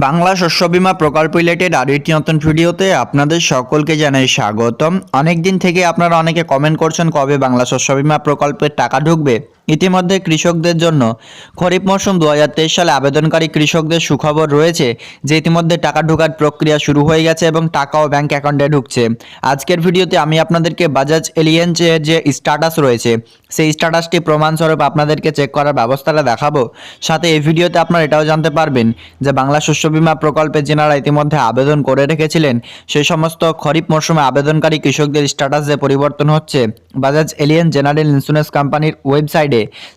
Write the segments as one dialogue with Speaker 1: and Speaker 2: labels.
Speaker 1: বাংলা শস্য বিমা প্রকল্প রিলেটেড আর একটি নতুন ভিডিওতে আপনাদের সকলকে জানাই স্বাগতম। অনেক দিন থেকে আপনারা অনেকে কমেন্ট করছেন কবে বাংলা শস্য বিমা প্রকল্পের টাকা ঢুকবে। ইতিমধ্যে কৃষকদের জন্য খরিফ মৌসুম দু হাজার তেইশ সালে আবেদনকারী কৃষকদের সুখবর রয়েছে যে ইতিমধ্যে টাকা ঢোকার প্রক্রিয়া শুরু হয়ে গেছে এবং টাকাও ব্যাংক অ্যাকাউন্টে ঢুকছে। আজকের ভিডিওতে আমি আপনাদেরকে বাজাজ এলিয়েন্সের যে স্ট্যাটাস রয়েছে, সেই স্ট্যাটাসটি প্রমাণস্বরূপ আপনাদেরকে চেক করার ব্যবস্থাটা দেখাবো। সাথে এই ভিডিওতে আপনারা এটাও জানতে পারবেন যে বাংলা শস্য বিমা প্রকল্পে যেনারা ইতিমধ্যে আবেদন করে রেখেছিলেন সেই সমস্ত খরিফ মরশুমে আবেদনকারী কৃষকদের স্ট্যাটাস যে পরিবর্তন হচ্ছে, বাজাজ এলিয়েন জেনারেল ইন্স্যুরেন্স কোম্পানির ওয়েবসাইটে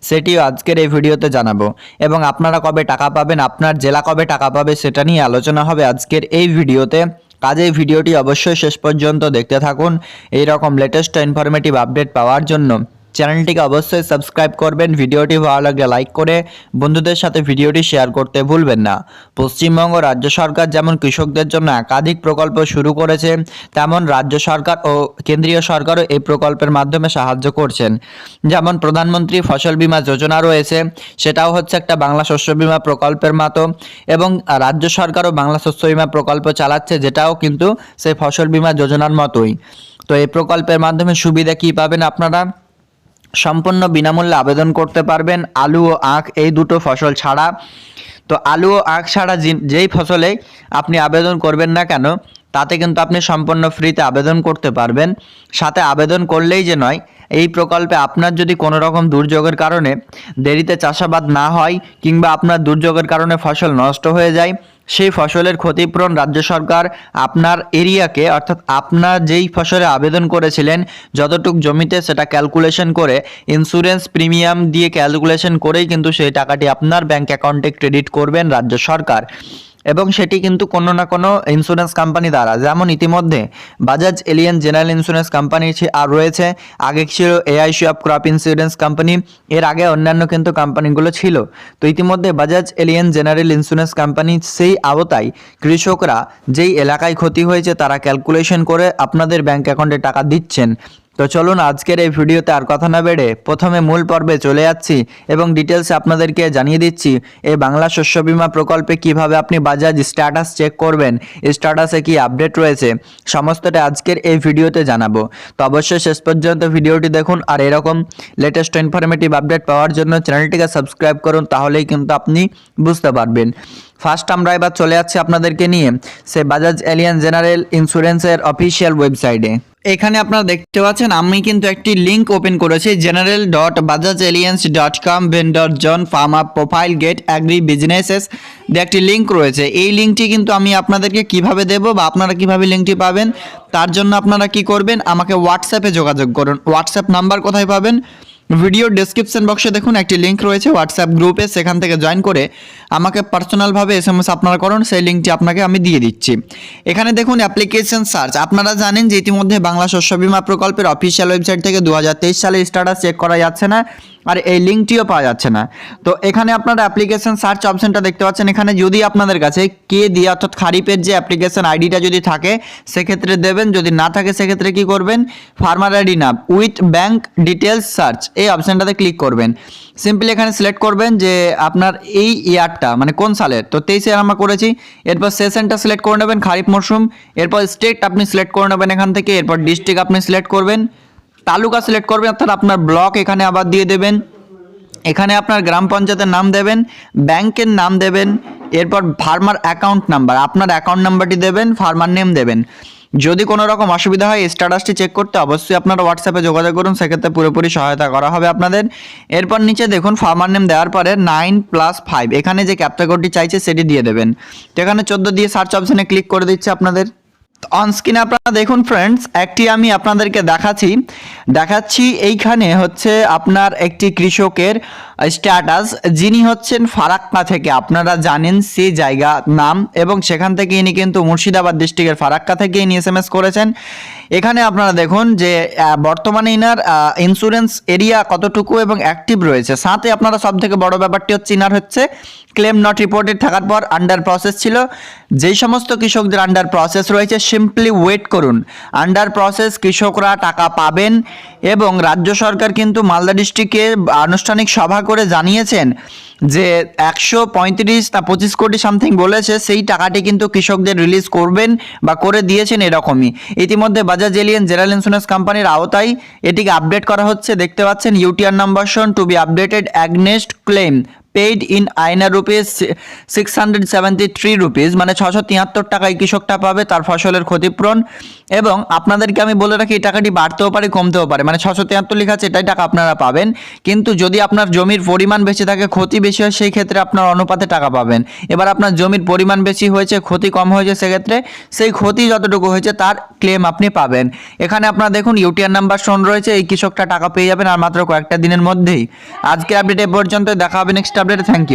Speaker 1: সেটিও আজকের এই ভিডিওতে জানাব। এবং আপনারা কবে টাকা পাবেন, আপনার জেলা কবে টাকা পাবে, সেটা নিয়ে আলোচনা হবে আজকের এই ভিডিওতে। কাজে ভিডিওটি অবশ্যই শেষ পর্যন্ত দেখতে থাকুন। এই রকম লেটেস্ট ইনফরমেটিভ আপডেট পাওয়ার জন্য। চ্যানেলটিকে অবশ্যই সাবস্ক্রাইব করবেন, ভিডিওটি ভালো লাগলে লাইক করে বন্ধুদের সাথে ভিডিওটি শেয়ার করতে ভুলবেন না। পশ্চিমবঙ্গ রাজ্য সরকার যেমন কৃষকদের জন্য একাধিক প্রকল্প শুরু করেছে, তেমন রাজ্য সরকার ও কেন্দ্রীয় সরকারও এই প্রকল্পের মাধ্যমে সাহায্য করছেন। যেমন প্রধানমন্ত্রী ফসল বীমা যোজনা রয়েছে, সেটাও হচ্ছে একটা বাংলা শস্য বীমা প্রকল্পের মতো এবং রাজ্য সরকারও বাংলা শস্য বীমা প্রকল্প চালাচ্ছে, যেটাও কিন্তু সেই ফসল বীমা যোজনার মতোই। তো এই প্রকল্পের মাধ্যমে সুবিধা কী পাবেন আপনারা? সম্পূর্ণ বিনামূল্যে আবেদন করতে পারবেন। আলু ও আখ এই দুটো ফসল ছাড়া। তো আলু ও আখ ছাড়া যেই ফসলে আপনি আবেদন করবেন না কেন, তাতে কিন্তু আপনি সম্পূর্ণ ফ্রিতে আবেদন করতে পারবেন। সাথে আবেদন করলেই যে নয়, এই প্রকল্পে আপনার যদি কোনো রকম দুর্যোগের কারণে দেরিতে চাষাবাদ না হয় কিংবা আপনার দুর্যোগের কারণে ফসল নষ্ট হয়ে যায় সেই ফসলের ক্ষতিপূরণ রাজ্য সরকার আপনার এরিয়াকে, অর্থাৎ আপনার যেই ফসলে আবেদন করেছিলেন, যতটুক জমিতে সেটা ক্যালকুলেশন করে ইন্স্যুরেন্স প্রিমিয়াম দিয়ে ক্যালকুলেশন করেই কিন্তু সেই টাকাটি আপনার ব্যাঙ্ক অ্যাকাউন্টে ক্রেডিট করবেন রাজ্য সরকার। এবং সেটি কিন্তু কোনো না কোনো ইন্স্যুরেন্স কোম্পানি দ্বারা। যেমন ইতিমধ্যে Bajaj Allianz general insurance company আর রয়েছে, আগে ছিল AIC of crop insurance company এর আগে অন্যান্য কিন্তু কোম্পানিগুলো ছিল। তো ইতিমধ্যে Bajaj Allianz general insurance company সেই আওতায় কৃষকরা যেই এলাকায় ক্ষতি হয়েছে তারা ক্যালকুলেশন করে আপনাদের ব্যাঙ্ক অ্যাকাউন্টে টাকা দিচ্ছেন। তো চলুন আজকের এই ভিডিওতে আর কথা না বেড়ে প্রথমে মূল পর্বে চলে যাচ্ছি এবং ডিটেলসে আপনাদেরকে জানিয়ে দিচ্ছি, এই বাংলা শস্য বীমা প্রকল্পে কীভাবে আপনি বাজাজ স্ট্যাটাস চেক করবেন স্ট্যাটাসে কি আপডেট রয়েছে, সমস্তটা আজকের এই ভিডিওতে জানাব। তো অবশ্যই শেষ পর্যন্ত ভিডিওটি দেখুন আর এরকম লেটেস্ট ইনফরমেটিভ আপডেট পাওয়ার জন্য চ্যানেলটিকে সাবস্ক্রাইব করুন, তাহলেই কিন্তু আপনি বুঝতে পারবেন। ফার্স্ট আমরা এবার চলে যাচ্ছি আপনাদেরকে নিয়ে সে বাজাজ এলিয়ান জেনারেল ইন্স্যুরেন্সের অফিসিয়াল ওয়েবসাইটে এখানে আপনারা দেখতে পাচ্ছেন, আমি কিন্তু একটি লিঙ্ক ওপেন করেছি general dot Bajaj Allianz dot com vendor জন আপ প্রোফাইল গেট অ্যাগ্রি বিজনেসেস দিয়ে একটি লিঙ্ক রয়েছে। এই লিঙ্কটি কিন্তু আমি আপনাদেরকে কীভাবে দেব বা আপনারা কীভাবে লিঙ্কটি পাবেন, তার জন্য আপনারা কি করবেন, আমাকে হোয়াটসঅ্যাপে যোগাযোগ করুন। হোয়াটসঅ্যাপ নাম্বার কোথায় পাবেন? ভিডিও ডেসক্রিপশন বক্সে দেখুন একটি লিঙ্ক রয়েছে হোয়াটসঅ্যাপ গ্রুপে সেখান থেকে জয়েন করে আমাকে পার্সোনালভাবে এস এম এস আপনারা করুন, সেই লিঙ্কটি আপনাকে আমি দিয়ে দিচ্ছি। এখানে দেখুন অ্যাপ্লিকেশন সার্চ আপনারা জানেন যে ইতিমধ্যে বাংলা শস্য বিমা প্রকল্পের অফিসিয়াল ওয়েবসাইট থেকে দু হাজার তেইশ সালে স্ট্যাটাস চেক করা যাচ্ছে না। আর এই লিঙ্কটিও পাওয়া যাচ্ছে না। তো এখানে আপনারা অ্যাপ্লিকেশন সার্চ অপশনটা দেখতে পাচ্ছেন। এখানে যদি আপনাদের কাছে কে দিয়ে অর্থাৎ খারিপের যে অ্যাপ্লিকেশন আইডিটা যদি থাকে, সেক্ষেত্রে দেবেন। যদি না থাকে, সেক্ষেত্রে কি করবেন? ফার্মার আইডি নাম উইথ ব্যাংক ডিটেলস সার্চ এই অপশনটাতে ক্লিক করবেন। সিম্পলি এখানে সিলেক্ট করবেন যে আপনার এই ইয়ারটা মানে কোন সালের? তো তেইশে আমরা করেছি। এরপর সেশনটা সিলেক্ট করে নেবেন, খারিফ মরশুম। এরপর স্টেট আপনি সিলেক্ট করে নেবেন এখান থেকে। এরপর ডিস্ট্রিক্ট আপনি সিলেক্ট করবেন। তালুকা সিলেক্ট করবেন, অর্থাৎ আপনার ব্লক এখানে আবার দিয়ে দেবেন। এখানে আপনার গ্রাম পঞ্চায়েতের নাম দেবেন, ব্যাংকের নাম দেবেন, এরপর ফার্মার অ্যাকাউন্ট নাম্বার আপনার অ্যাকাউন্ট নাম্বারটি দেবেন ফার্মার নেম দেবেন। যদি কোনো রকম অসুবিধা হয় স্ট্যাটাসটি চেক করতে অবশ্যই আপনারা হোয়াটসঅ্যাপে যোগাযোগ করুন, সেক্ষেত্রে পুরোপুরি সহায়তা করা হবে আপনাদের। এরপর নিচে দেখুন ফার্মার নেম দেওয়ার পরে নাইন প্লাস ফাইভ এখানে যে ক্যাপচার চাইছে, সেটি দিয়ে দেবেন। তো এখানে চোদ্দ দিয়ে সার্চ অপশানে ক্লিক করে দিচ্ছে আপনাদের। অন স্ক্রিনে আপনারা দেখুন ফ্রেন্ডস একটি আমি আপনাদেরকে দেখাচ্ছি। দেখাচ্ছি এইখানে হচ্ছে আপনার একটি কৃষকের স্ট্যাটাস যিনি হচ্ছেন ফারাক্কা থেকে। আপনারা জানেন সেই জায়গা নাম এবং সেখান থেকে ইনি কিন্তু মুর্শিদাবাদ ডিস্ট্রিক্টের ফারাক্কা থেকে ইনি এস এম এস করেছেন। এখানে আপনারা দেখুন যে বর্তমানে ইনার ইন্স্যুরেন্স এরিয়া কতটুকু এবং অ্যাক্টিভ রয়েছে। সাথে আপনারা সব থেকে বড় ব্যাপারটি হচ্ছে, ইনার হচ্ছে ক্লেম নট রিপোর্টেড থাকার পর আন্ডার প্রসেস ছিল। যেই সমস্ত কৃষকদের আন্ডার প্রসেস রয়েছে সিম্পলি ওয়েট করুন। আন্ডার প্রসেস কৃষকরা টাকা পাবেন এবং রাজ্য সরকার কিন্তু মালদা ডিস্ট্রিক্টে আনুষ্ঠানিক সভা করে জানিয়েছেন যে একশো পঁয়ত্রিশ না পঁচিশ কোটি সামথিং বলেছে, সেই টাকাটি কিন্তু কৃষকদের রিলিজ করবেন বা করে দিয়েছেন এরকমই। ইতিমধ্যে বাজাজ এলিয়েন জেনারেল ইন্স্যুরেন্স কোম্পানির আওতায় এটিকে আপডেট করা হচ্ছে। দেখতে পাচ্ছেন UTR number shown to be updated against claim paid in আইনা rupees six hundred seventy three rupees মানে ছশো তিয়াত্তর টাকায় কৃষকটা পাবে, তার ফসলের ক্ষতিপূরণ এবং আপনাদেরকে আমি বলে রাখি, এই টাকাটি বাড়তেও পারে, কমতেও পারে। মানে ছশো তিয়াত্তর লেখা আছে, এটাই টাকা আপনারা পাবেন। কিন্তু যদি আপনার জমির পরিমাণ বেশি থাকে, ক্ষতি বেশি হয়, সেই ক্ষেত্রে আপনার অনুপাতে টাকা পাবেন। এবার আপনার জমির পরিমাণ বেশি হয়েছে, ক্ষতি কম হয়েছে, সেক্ষেত্রে সেই ক্ষতি যতটুকু হয়েছে, তার ক্লেম আপনি পাবেন। এখানে আপনার দেখুন ইউটিআর নাম্বার শোন রয়েছে, এই কৃষকটা টাকা পেয়ে যাবেন আর মাত্র কয়েকটা দিনের মধ্যেই। আজকে আপডেট এ পর্যন্ত দেখা হবে নেক্সট আপডেটে থ্যাংক ইউ